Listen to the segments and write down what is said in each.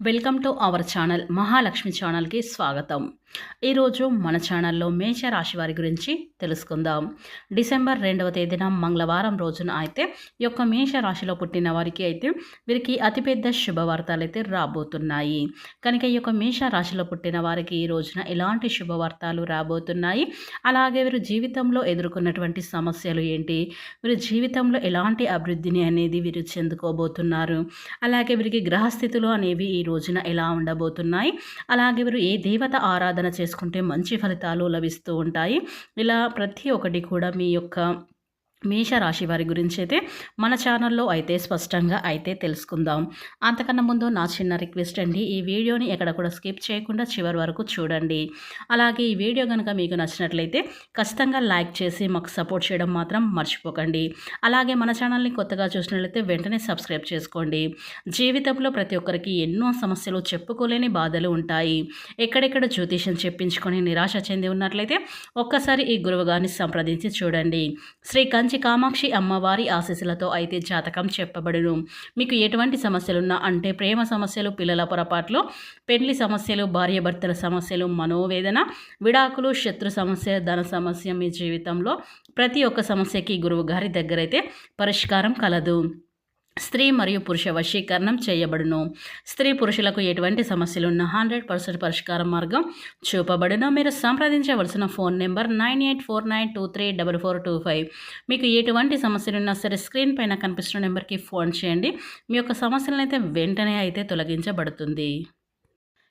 Welcome to our channel Mahalakshmi ఛానల్కి స్వాగతం. ఈరోజు మన ఛానల్లో మేష రాశి వారి గురించి తెలుసుకుందాం. డిసెంబర్ రెండవ తేదీన మంగళవారం రోజున అయితే ఈ యొక్క మేష రాశిలో పుట్టిన వారికి అయితే వీరికి అతిపెద్ద శుభవార్తలు అయితే రాబోతున్నాయి. కనుక ఈ యొక్క మేష రాశిలో పుట్టిన వారికి ఈ రోజున ఎలాంటి శుభవార్తలు రాబోతున్నాయి? అలాగే వీరు జీవితంలో ఎదుర్కొన్నటువంటి సమస్యలు ఏంటి? వీరు జీవితంలో ఎలాంటి అభివృద్ధిని అనేది వీరు చెందుకోబోతున్నారు? అలాగే వీరికి గ్రహస్థితులు అనేవి ఈ రోజున ఎలా ఉండబోతున్నాయి? అలాగే వీరు ఏ దేవత ఆరాధన చేసుకుంటే మంచి ఫలితాలు లభిస్తూ ఉంటాయి. ఇలా ప్రతి ఒక్కటి కూడా మీ యొక్క మేషరాశి వారి గురించి అయితే మన ఛానల్లో అయితే స్పష్టంగా అయితే తెలుసుకుందాం. అంతకన్నా ముందు నా చిన్న రిక్వెస్ట్ అండి ఈ వీడియోని ఎక్కడ కూడా స్కిప్ చేయకుండా చివరి వరకు చూడండి. అలాగే ఈ వీడియో కనుక మీకు నచ్చినట్లయితే ఖచ్చితంగా లైక్ చేసి మాకు సపోర్ట్ చేయడం మాత్రం మర్చిపోకండి. అలాగే మన ఛానల్ని కొత్తగా చూసినట్లయితే వెంటనే సబ్స్క్రైబ్ చేసుకోండి. జీవితంలో ప్రతి ఒక్కరికి ఎన్నో సమస్యలు చెప్పుకోలేని బాధలు ఉంటాయి. ఎక్కడెక్కడ జ్యోతిషం చెప్పించుకొని నిరాశ చెంది ఉన్నట్లయితే ఒక్కసారి ఈ గురువుగారిని సంప్రదించి చూడండి. శ్రీ కంచి కామాక్షి అమ్మవారి ఆశీస్సులతో అయితే జాతకం చెప్పబడును. మీకు ఎటువంటి సమస్యలున్నా అంటే ప్రేమ సమస్యలు పిల్లల పొరపాట్లు పెళ్ళి సమస్యలు భార్యాభర్తల సమస్యలు మనోవేదన విడాకులు శత్రు సమస్య ధన సమస్య మీ జీవితంలో ప్రతి ఒక్క సమస్యకి గురువు గారి దగ్గరైతే పరిష్కారం కలదు. స్త్రీ మరియు పురుష వశీకరణం చేయబడును. స్త్రీ పురుషులకు ఎటువంటి సమస్యలున్న హండ్రెడ్ పర్సెంట్ పరిష్కార మార్గం చూపబడును. మీరు సంప్రదించవలసిన phone number nine eight four nine two three double four two five. మీకు ఎటువంటి సమస్యలున్నా సరే స్క్రీన్ పైన కనిపిస్తున్న నెంబర్కి ఫోన్ చేయండి. మీ యొక్క సమస్యలను అయితే వెంటనే అయితే తొలగించబడుతుంది.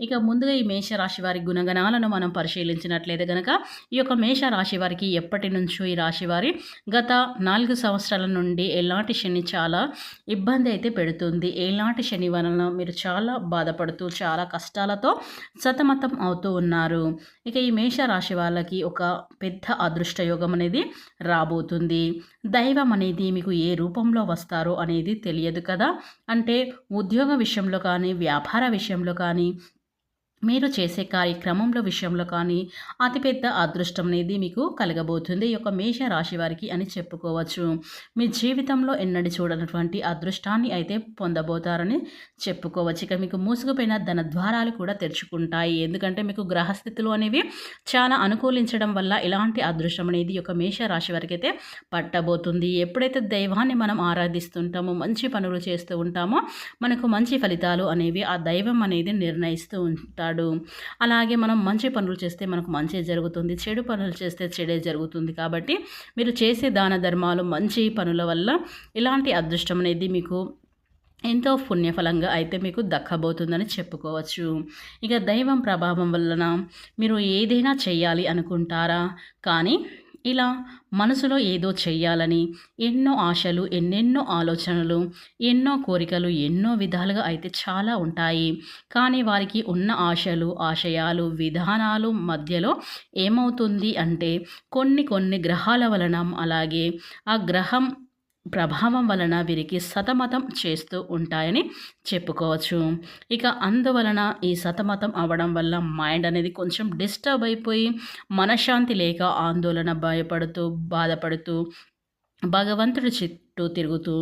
ఇక ముందుగా ఈ మేషరాశి వారి గుణగణాలను మనం పరిశీలించినట్లయితే కనుక ఈ యొక్క మేషరాశి వారికి ఎప్పటి నుంచో ఈ రాశి వారి గత నాలుగు సంవత్సరాల నుండి ఎలాంటి శని చాలా ఇబ్బంది అయితే పెడుతుంది. ఎలాంటి శని వలన మీరు చాలా బాధపడుతూ చాలా కష్టాలతో సతమతం అవుతూ ఉన్నారు. ఇక ఈ మేషరాశి వాళ్ళకి ఒక పెద్ద అదృష్ట యోగం అనేది రాబోతుంది. దైవం అనేది మీకు ఏ రూపంలో వస్తారో అనేది తెలియదు కదా. అంటే ఉద్యోగ విషయంలో కానీ వ్యాపార విషయంలో కానీ మీరు చేసే కార్యక్రమంలో విషయంలో కానీ అతిపెద్ద అదృష్టం అనేది మీకు కలగబోతుంది. ఈ యొక్క మేష రాశి వారికి అని చెప్పుకోవచ్చు. మీ జీవితంలో ఎన్నడి చూడనటువంటి అదృష్టాన్ని అయితే పొందబోతారని చెప్పుకోవచ్చు. ఇక మీకు మూసుకుపోయిన ధన ద్వారాలు కూడా తెరుచుకుంటాయి. ఎందుకంటే మీకు గ్రహస్థితులు అనేవి చాలా అనుకూలించడం వల్ల ఇలాంటి అదృష్టం అనేది ఒక మేష రాశి వారికి అయితే పట్టబోతుంది. ఎప్పుడైతే దైవాన్ని మనం ఆరాధిస్తుంటామో మంచి పనులు చేస్తూ ఉంటామో మనకు మంచి ఫలితాలు అనేవి ఆ దైవం అనేది నిర్ణయిస్తూ ఉంటారు ఇస్తాడు అలాగే మనం మంచి పనులు చేస్తే మనకు మంచి జరుగుతుంది. చెడు పనులు చేస్తే చెడే జరుగుతుంది కాబట్టి మీరు చేసే దాన ధర్మాలు మంచి పనుల వల్ల ఇలాంటి అదృష్టం అనేది మీకు ఎంతో పుణ్యఫలంగా అయితే మీకు దక్కబోతుందని చెప్పుకోవచ్చు. ఇక దైవం ప్రభావం వలన మీరు ఏదైనా చేయాలి అనుకుంటారా? కానీ ఇలా మనసులో ఏదో చెయ్యాలని ఎన్నో ఆశలు ఎన్నెన్నో ఆలోచనలు ఎన్నో కోరికలు ఎన్నో విధాలుగా అయితే చాలా ఉంటాయి. కానీ వారికి ఉన్న ఆశలు ఆశయాలు విధానాలు మధ్యలో ఏమవుతుంది అంటే కొన్ని కొన్ని గ్రహాల వలన అలాగే ఆ గ్రహం ప్రభావం వలన వీరికి సతమతం చేస్తూ ఉంటాయని చెప్పుకోవచ్చు. ఇక అందువలన ఈ సతమతం అవ్వడం వల్ల మైండ్ అనేది కొంచెం డిస్టర్బ్ అయిపోయి మనశ్శాంతి లేక ఆందోళన భయపడుతూ బాధపడుతూ భగవంతుడి చిత్ చుట్టూ తిరుగుతూ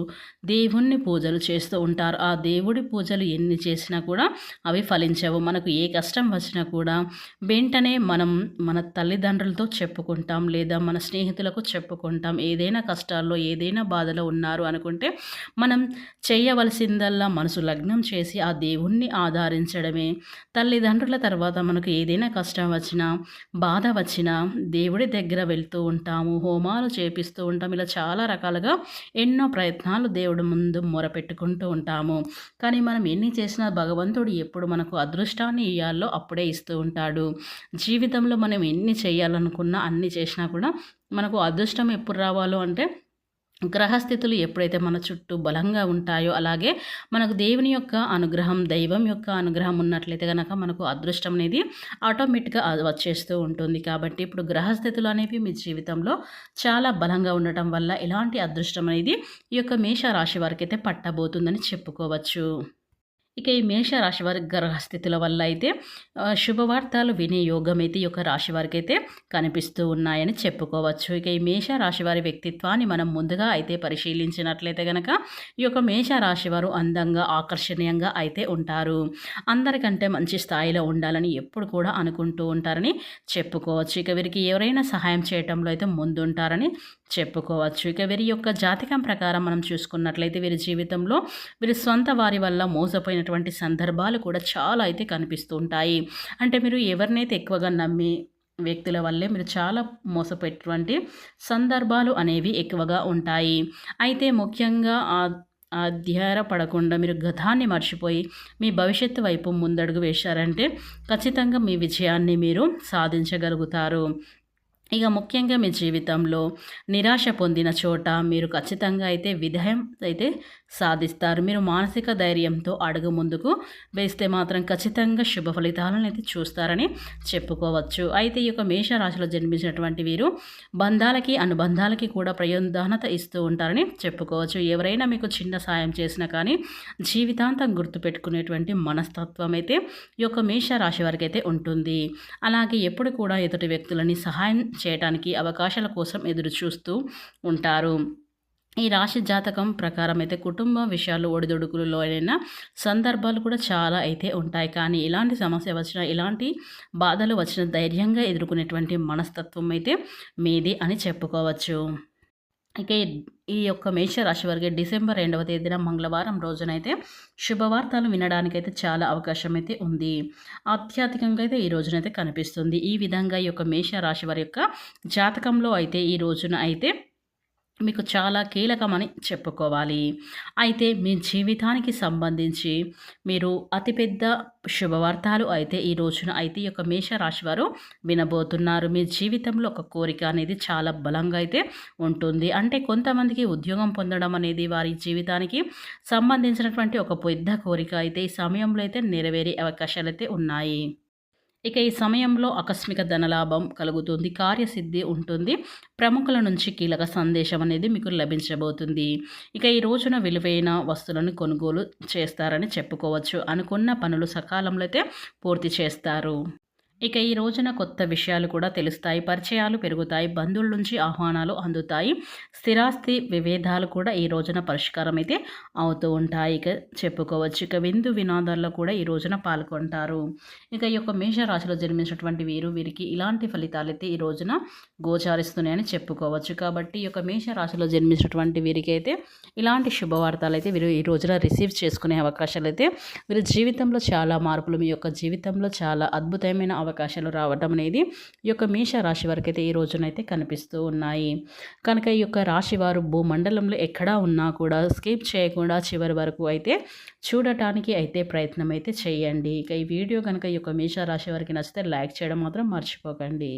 దేవుణ్ణి పూజలు చేస్తూ ఉంటారు. ఆ దేవుడి పూజలు ఎన్ని చేసినా కూడా అవి ఫలించవు. మనకు ఏ కష్టం వచ్చినా కూడా వెంటనే మనం మన తల్లిదండ్రులతో చెప్పుకుంటాం లేదా మన స్నేహితులకు చెప్పుకుంటాం. ఏదైనా కష్టాల్లో ఏదైనా బాధలో ఉన్నారు అనుకుంటే మనం చేయవలసిందల్లా మనసు లగ్నం చేసి ఆ దేవుణ్ణి ఆధారించడమే తల్లిదండ్రుల తర్వాత మనకు ఏదైనా కష్టం వచ్చినా బాధ వచ్చినా దేవుడి దగ్గర వెళ్తూ ఉంటాము. హోమాలు చేపిస్తూ ఉంటాం ఇలా చాలా రకాలుగా ఎన్నో ప్రయత్నాలు దేవుడు ముందు మొరపెట్టుకుంటూ ఉంటాము. కానీ మనం ఎన్ని చేసినా భగవంతుడు ఎప్పుడు మనకు అదృష్టాన్ని ఇయ్యాలో అప్పుడే ఇస్తూ ఉంటాడు. జీవితంలో మనం ఎన్ని చేయాలనుకున్నా అన్ని చేసినా కూడా మనకు అదృష్టం ఎప్పుడు రావాలో అంటే గ్రహస్థితులు ఎప్పుడైతే మన చుట్టూ బలంగా ఉంటాయో అలాగే మనకు దేవుని యొక్క అనుగ్రహం దైవం యొక్క అనుగ్రహం ఉన్నట్లయితే కనుక మనకు అదృష్టం అనేది ఆటోమేటిక్గా వచ్చేస్తూ ఉంటుంది. కాబట్టి ఇప్పుడు గ్రహస్థితులు అనేవి మీ జీవితంలో చాలా బలంగా ఉండటం వల్ల ఎలాంటి అదృష్టం అనేది ఈ యొక్క మేష రాశి వారికి అయితే పట్టబోతుందని చెప్పుకోవచ్చు. ఇక ఈ మేష రాశి వారి గ్రహస్థితుల వల్ల అయితే శుభవార్తలు వినే యోగం అయితే ఈ యొక్క రాశి వారికి అయితే కనిపిస్తూ ఉన్నాయని చెప్పుకోవచ్చు. ఇక ఈ మేష రాశి వారి వ్యక్తిత్వాన్ని మనం ముందుగా అయితే పరిశీలించినట్లయితే కనుక ఈ యొక్క మేష రాశి వారు అందంగా ఆకర్షణీయంగా అయితే ఉంటారు. అందరికంటే మంచి స్థాయిలో ఉండాలని ఎప్పుడు కూడా అనుకుంటూ ఉంటారని చెప్పుకోవచ్చు. ఇక వీరికి ఎవరైనా సహాయం చేయటంలో అయితే ముందుంటారని చెప్పుకోవచ్చు. ఇక వీరి యొక్క జాతకం ప్రకారం మనం చూసుకున్నట్లయితే వీరి జీవితంలో వీరి సొంత వారి వల్ల మోసపోయినటువంటి సందర్భాలు కూడా చాలా అయితే కనిపిస్తూ ఉంటాయి. అంటే మీరు ఎవరినైతే ఎక్కువగా నమ్మి వ్యక్తుల వల్లే మీరు చాలా మోసపోయేటువంటి సందర్భాలు అనేవి ఎక్కువగా ఉంటాయి. అయితే ముఖ్యంగా అధ్యయన పడకుండా మీరు గతాన్ని మర్చిపోయి మీ భవిష్యత్తు వైపు ముందడుగు వేశారంటే ఖచ్చితంగా మీ విజయాన్ని మీరు సాధించగలుగుతారు. ఇక ముఖ్యంగా మీ జీవితంలో నిరాశ పొందిన చోట మీరు ఖచ్చితంగా అయితే విధయం అయితే సాధిస్తారు. మీరు మానసిక ధైర్యంతో అడుగు ముందుకు వేస్తే మాత్రం ఖచ్చితంగా శుభ ఫలితాలను అయితే చూస్తారని చెప్పుకోవచ్చు. అయితే ఈ యొక్క మేషరాశిలో జన్మించినటువంటి వీరు బంధాలకి అనుబంధాలకి కూడా ప్రయోధానత ఇస్తూ ఉంటారని చెప్పుకోవచ్చు. ఎవరైనా మీకు చిన్న సాయం చేసినా కానీ జీవితాంతం గుర్తుపెట్టుకునేటువంటి మనస్తత్వం అయితే ఈ యొక్క మేషరాశి వారికి అయితే ఉంటుంది. అలాగే ఎప్పుడు కూడా ఎదుటి వ్యక్తులని సహాయం చేయడానికి అవకాశాల కోసం ఎదురు చూస్తూ ఉంటారు. ఈ రాశి జాతకం ప్రకారం అయితే కుటుంబ విషయాలు ఒడిదొడుకులలో అయిన సందర్భాలు కూడా చాలా అయితే ఉంటాయి. కానీ ఇలాంటి సమస్య వచ్చిన ఇలాంటి బాధలు వచ్చిన ధైర్యంగా ఎదుర్కొనేటువంటి మనస్తత్వం అయితే మీది అని చెప్పుకోవచ్చు. ఇక ఈ యొక్క మేషరాశి వారికి డిసెంబర్ రెండవ తేదీన మంగళవారం రోజునైతే శుభవార్తలు వినడానికైతే చాలా అవకాశం అయితే ఉంది. ఆధ్యాత్మికంగా అయితే ఈ రోజునైతే కనిపిస్తుంది. ఈ విధంగా ఈ యొక్క మేషరాశి వారి యొక్క జాతకంలో అయితే ఈ రోజున అయితే మీకు చాలా కీలకమని చెప్పుకోవాలి. అయితే మీ జీవితానికి సంబంధించి మీరు అతిపెద్ద శుభవార్తలు అయితే ఈ రోజున అయితే ఈ యొక్క మేషరాశి వారు వినబోతున్నారు. మీ జీవితంలో ఒక కోరిక అనేది చాలా బలంగా అయితే ఉంటుంది. అంటే కొంతమందికి ఉద్యోగం పొందడం అనేది వారి జీవితానికి సంబంధించినటువంటి ఒక పెద్ద కోరిక అయితే ఈ సమయంలో అయితే నెరవేరే అవకాశాలు అయితే ఉన్నాయి. ఇక ఈ సమయంలో ఆకస్మిక ధనలాభం కలుగుతుంది కార్యసిద్ధి ఉంటుంది. ప్రముఖుల నుంచి కీలక సందేశం అనేది మీకు లభించబోతుంది. ఇక ఈ రోజున విలువైన వస్తువులను కొనుగోలు చేస్తారని చెప్పుకోవచ్చు. అనుకున్న పనులు సకాలంలో అయితే పూర్తి చేస్తారు. ఇక ఈ రోజున కొత్త విషయాలు కూడా తెలుస్తాయి. పరిచయాలు పెరుగుతాయి. బంధువుల నుంచి ఆహ్వానాలు అందుతాయి. స్థిరాస్తి విభేదాలు కూడా ఈ రోజున పరిష్కారం అయితే అవుతూ ఉంటాయి. ఇక చెప్పుకోవచ్చు. ఇక విందు వినోదాల్లో కూడా ఈ రోజున పాల్గొంటారు. ఇక ఈ యొక్క మేషరాశిలో జన్మించినటువంటి వీరు వీరికి ఇలాంటి ఫలితాలు అయితే ఈ రోజున గోచారిస్తున్నాయని చెప్పుకోవచ్చు. కాబట్టి ఈ యొక్క మేషరాశిలో జన్మించినటువంటి వీరికి అయితే ఇలాంటి శుభవార్తలు అయితే వీరు ఈ రోజున రిసీవ్ చేసుకునే అవకాశాలు అయితే వీరి జీవితంలో చాలా మార్పులు మీ యొక్క జీవితంలో చాలా అద్భుతమైన అవకాశాలు రావడం అనేది ఈ యొక్క మేష రాశి వరకు అయితే ఈ రోజునైతే కనిపిస్తూ ఉన్నాయి. కనుక ఈ యొక్క రాశి వారు భూమండలంలో ఎక్కడా ఉన్నా కూడా స్కిప్ చేయకుండా చివరి వరకు అయితే చూడటానికి అయితే ప్రయత్నం అయితే చేయండి. ఇక ఈ వీడియో కనుక ఈ యొక్క మేష రాశి వారికి నచ్చితే లైక్ చేయడం మాత్రం మర్చిపోకండి.